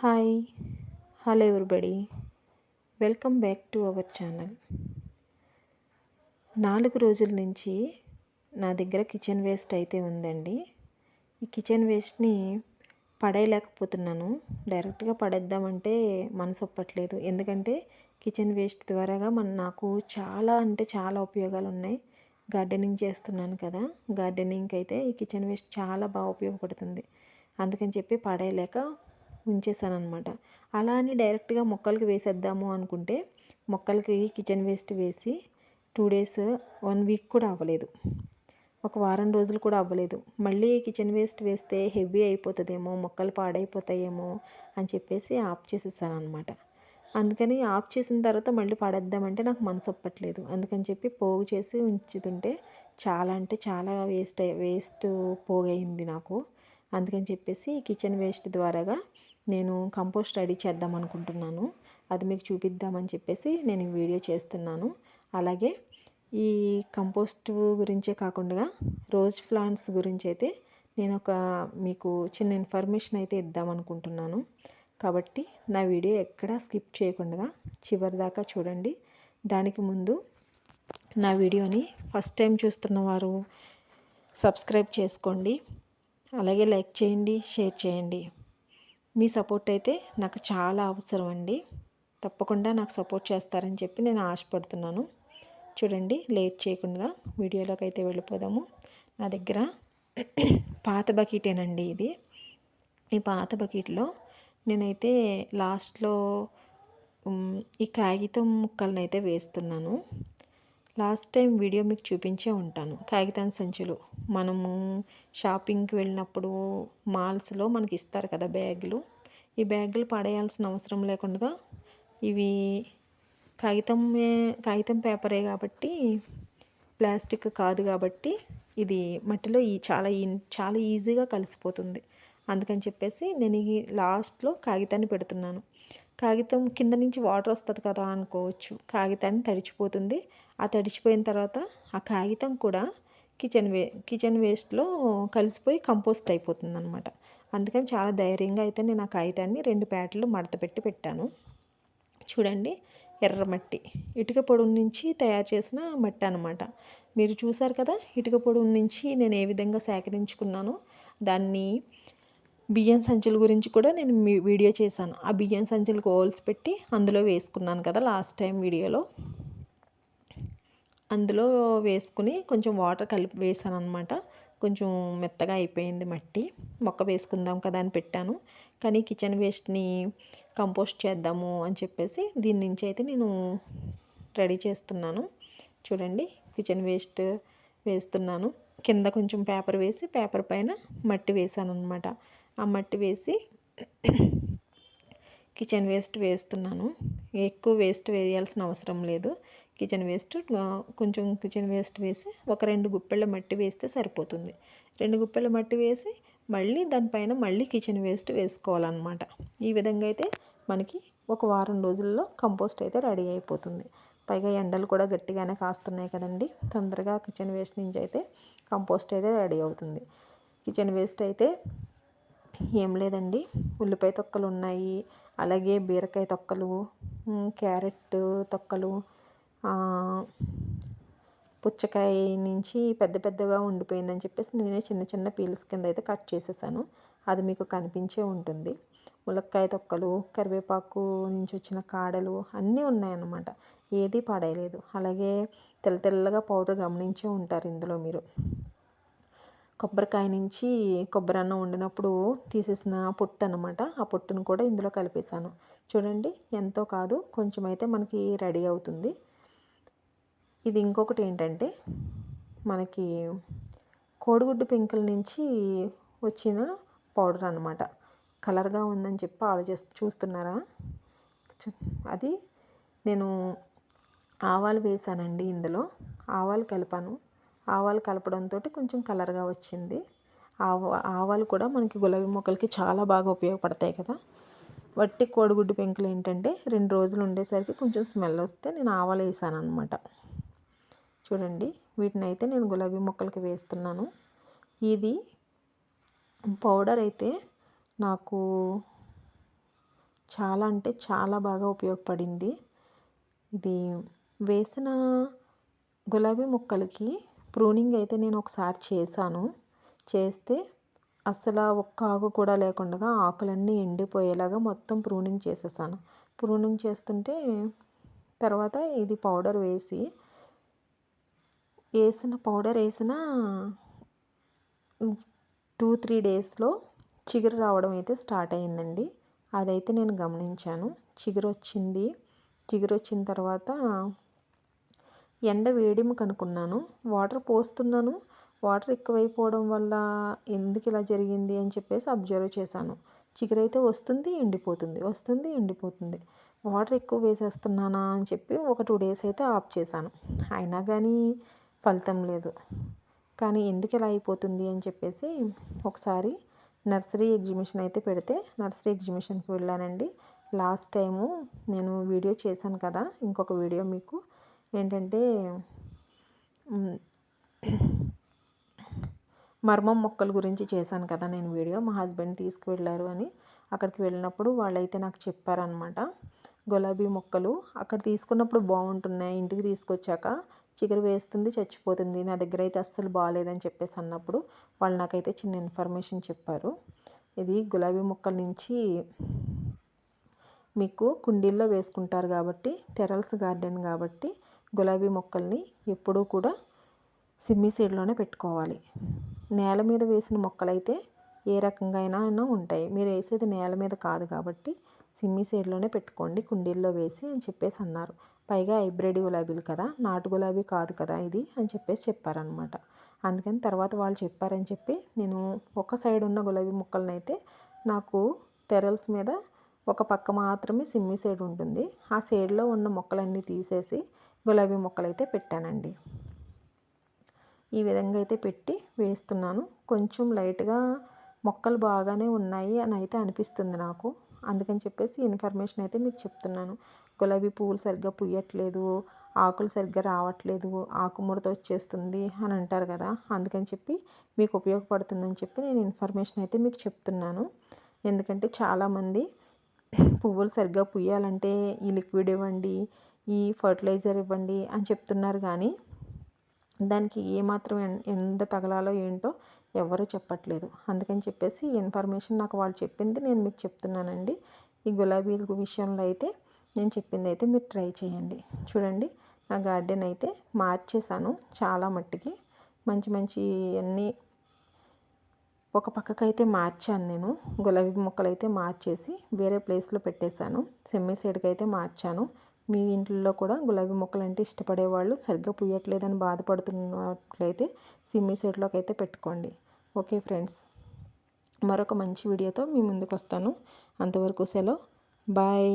Hi hello everybody welcome back to our channel నాలుగు రోజుల నుంచి నా దగ్గర కిచెన్ వేస్ట్ అయితే ఉందండి. ఈ కిచెన్ వేస్ట్ని పడేయలేకపోతున్నాను. డైరెక్ట్గా పడేద్దామంటే మనసు ఒప్పట్లేదు. ఎందుకంటే కిచెన్ వేస్ట్ ద్వారాగా మన నాకు చాలా అంటే చాలా ఉపయోగాలు ఉన్నాయి. గార్డెనింగ్ చేస్తున్నాను కదా. గార్డెనింగ్కి అయితే ఈ కిచెన్ వేస్ట్ చాలా బాగా ఉపయోగపడుతుంది. అందుకని చెప్పి పడేయలేక ఉంచేసాను అనమాట అలా అని డైరెక్ట్గా మొక్కలకి వేసేద్దాము అనుకుంటే మొక్కలకి కిచెన్ వేస్ట్ వేసి టూ డేస్ వన్ వీక్ కూడా అవ్వలేదు. ఒక వారం రోజులు కూడా అవ్వలేదు. మళ్ళీ కిచెన్ వేస్ట్ వేస్తే హెవీ అయిపోతుందేమో మొక్కలు పాడైపోతాయేమో అని చెప్పేసి ఆఫ్ చేసేసాను అనమాట అందుకని ఆఫ్ చేసిన తర్వాత మళ్ళీ పడేద్దామంటే నాకు మనసు ఒప్పట్లేదు. అందుకని చెప్పి పోగు చేసి ఉంచుతుంటే చాలా అంటే చాలా వేస్ట్ వేస్ట్ పోగైంది నాకు. అందుకని చెప్పేసి కిచెన్ వేస్ట్ ద్వారాగా నేను కంపోస్ట్ రెడీ చేద్దాం అనుకుంటున్నాను. అది మీకు చూపిద్దామని చెప్పేసి నేను ఈ వీడియో చేస్తున్నాను. అలాగే ఈ కంపోస్ట్ గురించే కాకుండా రోజ్ ప్లాంట్స్ గురించి అయితే నేను ఒక మీకు చిన్న ఇన్ఫర్మేషన్ అయితే ఇద్దామనుకుంటున్నాను కాబట్టి నా వీడియో ఎక్కడా స్కిప్ చేయకుండా చివరి దాకా చూడండి. దానికి ముందు నా వీడియోని ఫస్ట్ టైం చూస్తున్న వారు సబ్స్క్రైబ్ చేసుకోండి. అలాగే లైక్ చేయండి షేర్ చేయండి. మీ సపోర్ట్ అయితే నాకు చాలా అవసరం అండి. తప్పకుండా నాకు సపోర్ట్ చేస్తారని చెప్పి నేను ఆశపడుతున్నాను. చూడండి లేట్ చేయకుండా వీడియోలోకి అయితే వెళ్ళిపోదాము. నా దగ్గర పాత బకెటేనండి ఇది. ఈ పాత బకెట్లో నేనైతే లాస్ట్లో ఈ కాగితం ముక్కలను అయితే వేస్తున్నాను. లాస్ట్ టైం వీడియో మీకు చూపించే ఉంటాను. కాగితం సంచులు. మనము షాపింగ్కి వెళ్ళినప్పుడు మాల్స్లో మనకి ఇస్తారు కదా బ్యాగులు. ఈ బ్యాగులు పడేయాల్సిన అవసరం లేకుండా ఇవి కాగితం కాగితం పేపరే కాబట్టి ప్లాస్టిక్ కాదు కాబట్టి ఇది మట్టిలో ఈ చాలా చాలా ఈజీగా కలిసిపోతుంది. అందుకని చెప్పేసి నేను ఈ లాస్ట్లో కాగితాన్ని పెడుతున్నాను. కాగితం కింద నుంచి వాటర్ వస్తుంది కదా అనుకోవచ్చు. కాగితాన్ని తడిచిపోతుంది. ఆ తడిచిపోయిన తర్వాత ఆ కాగితం కూడా కిచెన్ వే కిచెన్ వేస్ట్లో కలిసిపోయి కంపోస్ట్ అయిపోతుంది అనమాట అందుకని చాలా ధైర్యంగా అయితే నేను ఆ కాగితాన్ని రెండు ప్యాట్లు మడత పెట్టి పెట్టాను. చూడండి ఎర్రమట్టి ఇటుక పొడి నుంచి తయారు చేసిన మట్టి అనమాట మీరు చూసారు కదా ఇటుక పొడి నుంచి నేను ఏ విధంగా సేకరించుకున్నానో. దాన్ని బియ్యం సంచుల గురించి కూడా నేను వీడియో చేశాను. ఆ బియ్యం సంచులకు హోల్స్ పెట్టి అందులో వేసుకున్నాను కదా లాస్ట్ టైం వీడియోలో. అందులో వేసుకుని కొంచెం వాటర్ కలిపి వేసాను అనమాట కొంచెం మెత్తగా అయిపోయింది మట్టి. మొక్క వేసుకుందాం కదా అని పెట్టాను. కానీ కిచెన్ వేస్ట్ని కంపోస్ట్ చేద్దాము అని చెప్పేసి దీని నుంచి అయితే నేను రెడీ చేస్తున్నాను. చూడండి కిచెన్ వేస్ట్ వేస్తున్నాను. కింద కొంచెం పేపర్ వేసి పేపర్ పైన మట్టి వేసాను అనమాట ఆ మట్టి వేసి కిచెన్ వేస్ట్ వేస్తున్నాను. ఎక్కువ వేస్ట్ వేయాల్సిన అవసరం లేదు. కిచెన్ వేస్ట్ కొంచెం కిచెన్ వేస్ట్ వేసి ఒక రెండు గుప్పెళ్ళ మట్టి వేస్తే సరిపోతుంది. రెండు గుప్పెళ్ళ మట్టి వేసి మళ్ళీ దానిపైన మళ్ళీ కిచెన్ వేస్ట్ వేసుకోవాలన్నమాట. ఈ విధంగా అయితే మనకి ఒక వారం రోజుల్లో కంపోస్ట్ అయితే రెడీ అయిపోతుంది. పైగా ఎండలు కూడా గట్టిగానే కాస్తున్నాయి కదండి. తొందరగా కిచెన్ వేస్ట్ నుంచి అయితే కంపోస్ట్ అయితే రెడీ అవుతుంది. కిచెన్ వేస్ట్ అయితే ఏం లేదండి. ఉల్లిపాయ తొక్కలు ఉన్నాయి. అలాగే బీరకాయ తొక్కలు క్యారెట్ తొక్కలు పుచ్చకాయ నుంచి పెద్ద పెద్దగా ఉండిపోయిందని చెప్పేసి నేనే చిన్న చిన్న పీల్స్ కింద అయితే కట్ చేసేసాను. అది మీకు కనిపించే ఉంటుంది. ములక్కాయ తొక్కలు కరివేపాకు నుంచి వచ్చిన కాడలు అన్నీ ఉన్నాయన్నమాట. ఏది పాడేయలేదు అలాగే తెల్ల తెల్లగా పౌడర్ గమనించే ఉంటారు ఇందులో మీరు. కొబ్బరికాయ నుంచి కొబ్బరి అన్నం వండినప్పుడు తీసేసిన పొట్టు అనమాట ఆ పొట్టును కూడా ఇందులో కలిపేశాను. చూడండి ఎంతో కాదు కొంచెం అయితే మనకి రెడీ అవుతుంది. ఇది ఇంకొకటి ఏంటంటే మనకి కోడిగుడ్డు పెంకుల నుంచి వచ్చిన పౌడర్ అనమాట కలర్గా ఉందని చెప్పి ఆలోచిస్తూ చూస్తున్నారా? అది నేను ఆవాలు వేసానండి ఇందులో. ఆవాలు కలిపాను. ఆవాలు కలపడంతో కొంచెం కలర్గా వచ్చింది. ఆవ ఆవాలు కూడా మనకి గులాబీ మొక్కలకి చాలా బాగా ఉపయోగపడతాయి కదా. వట్టి కోడిగుడ్డు పెంకులు ఏంటంటే రెండు రోజులు ఉండేసరికి కొంచెం స్మెల్ వస్తే నేను ఆవాలు వేసాను అనమాట చూడండి వీటిని అయితే నేను గులాబీ మొక్కలకి వేస్తున్నాను. ఇది పౌడర్ అయితే నాకు చాలా అంటే చాలా బాగా ఉపయోగపడింది. ఇది వేసిన గులాబీ మొక్కలకి ప్రూనింగ్ అయితే నేను ఒకసారి చేశాను. చేస్తే అసలు ఒక్క ఆకు కూడా లేకుండా ఆకులన్నీ ఎండిపోయేలాగా మొత్తం ప్రూనింగ్ చేసేసాను. ప్రూనింగ్ చేస్తుంటే తర్వాత ఇది పౌడర్ వేసి వేసిన పౌడర్ వేసిన టూ త్రీ డేస్లో చిగురు రావడం అయితే స్టార్ట్ అయ్యిందండి అదైతే నేను గమనించాను. చిగురు వచ్చింది చిగురు వచ్చిన తర్వాత ఎండ వేడిమి కనుక్కున్నాను వాటర్ పోస్తున్నాను. వాటర్ ఎక్కువైపోవడం వల్ల ఎందుకు ఇలా జరిగింది అని చెప్పేసి అబ్జర్వ్ చేశాను. చిగురు అయితే వస్తుంది ఎండిపోతుంది వస్తుంది ఎండిపోతుంది. వాటర్ ఎక్కువ వేసేస్తున్నానా అని చెప్పి ఒక టూ డేస్ అయితే ఆఫ్ చేశాను. అయినా కానీ ఫలితం లేదు. కానీ ఎందుకు ఇలా అయిపోతుంది అని చెప్పేసి ఒకసారి నర్సరీ ఎగ్జిబిషన్ అయితే పెడితే నర్సరీ ఎగ్జిబిషన్కి వెళ్ళానండి. లాస్ట్ టైము నేను వీడియో చేశాను కదా ఇంకొక వీడియో మీకు ఏంటంటే మర్మం మొక్కల గురించి చేశాను కదా నేను వీడియో మా హస్బెండ్ తీసుకువెళ్ళారు అని. అక్కడికి వెళ్ళినప్పుడు వాళ్ళైతే నాకు చెప్పారనమాట గులాబీ మొక్కలు అక్కడ తీసుకున్నప్పుడు బాగుంటున్నాయి ఇంటికి తీసుకొచ్చాక చిగురు వేస్తుంది చచ్చిపోతుంది నా దగ్గర అయితే అస్సలు బాగాలేదని చెప్పేసి అన్నప్పుడు వాళ్ళు నాకైతే చిన్న ఇన్ఫర్మేషన్ చెప్పారు. ఇది గులాబీ మొక్కల నుంచి మీకు కుండీల్లో వేసుకుంటారు కాబట్టి టెరల్స్ గార్డెన్ కాబట్టి గులాబీ మొక్కల్ని ఎప్పుడూ కూడా సిమ్మి సీడ్లోనే పెట్టుకోవాలి. నేల మీద వేసిన మొక్కలైతే ఏ రకంగా అయినా ఉంటాయి. మీరు వేసేది నేల మీద కాదు కాబట్టి సిమ్మి సైడ్లోనే పెట్టుకోండి. కుండీల్లో వేసి అని చెప్పేసి అన్నారు. పైగా హైబ్రిడ్ గులాబీలు కదా. నాటు గులాబీ కాదు కదా ఇది అని చెప్పేసి చెప్పారనమాట అందుకని తర్వాత వాళ్ళు చెప్పారని చెప్పి నేను ఒక సైడ్ ఉన్న గులాబీ మొక్కలను అయితే నాకు టెరల్స్ మీద ఒక పక్క మాత్రమే సిమ్మి సైడ్ ఉంటుంది. ఆ సైడ్లో ఉన్న మొక్కలన్నీ తీసేసి గులాబీ మొక్కలు అయితే పెట్టానండి. ఈ విధంగా అయితే పెట్టి వేస్తున్నాను. కొంచెం లైట్గా మొక్కలు బాగానే ఉన్నాయి అని అయితే అనిపిస్తుంది నాకు. అందుకని చెప్పేసి ఇన్ఫర్మేషన్ అయితే మీకు చెప్తున్నాను. గులాబీ పువ్వులు సరిగ్గా పుయ్యట్లేదు ఆకులు సరిగ్గా రావట్లేదు ఆకు ముడత వచ్చేస్తుంది అని అంటారు కదా. అందుకని చెప్పి మీకు ఉపయోగపడుతుందని చెప్పి నేను ఇన్ఫర్మేషన్ అయితే మీకు చెప్తున్నాను. ఎందుకంటే చాలామంది పువ్వులు సరిగ్గా పుయ్యాలంటే ఈ లిక్విడ్ ఇవ్వండి ఈ ఫర్టిలైజర్ ఇవ్వండి అని చెప్తున్నారు. కానీ దానికి ఏమాత్రం ఎండ తగలాలో ఏంటో ఎవరు చెప్పట్లేదు. అందుకని చెప్పేసి ఇన్ఫర్మేషన్ నాకు వాళ్ళు చెప్పింది నేను మీకు చెప్తున్నానండి. ఈ గులాబీల విషయంలో అయితే నేను చెప్పింది అయితే మీరు ట్రై చేయండి. చూడండి నా గార్డెన్ అయితే మార్చేసాను చాలా మట్టికి. మంచి మంచి అన్నీ ఒక పక్కకైతే మార్చాను నేను. గులాబీ మొక్కలైతే అయితే మార్చేసి వేరే ప్లేస్లో పెట్టేశాను. సెమ్మి సైడ్కి అయితే మార్చాను. మీ ఇంట్లో కూడా గులాబీ మొక్కలు అంటే ఇష్టపడేవాళ్ళు సరిగ్గా పుయ్యట్లేదని బాధపడుతున్నట్లయితే సిమ్మి సైడ్లోకి అయితే పెట్టుకోండి. ఓకే ఫ్రెండ్స్ మరొక మంచి వీడియోతో మీ ముందుకు వస్తాను అంతవరకు సెలవు. బాయ్.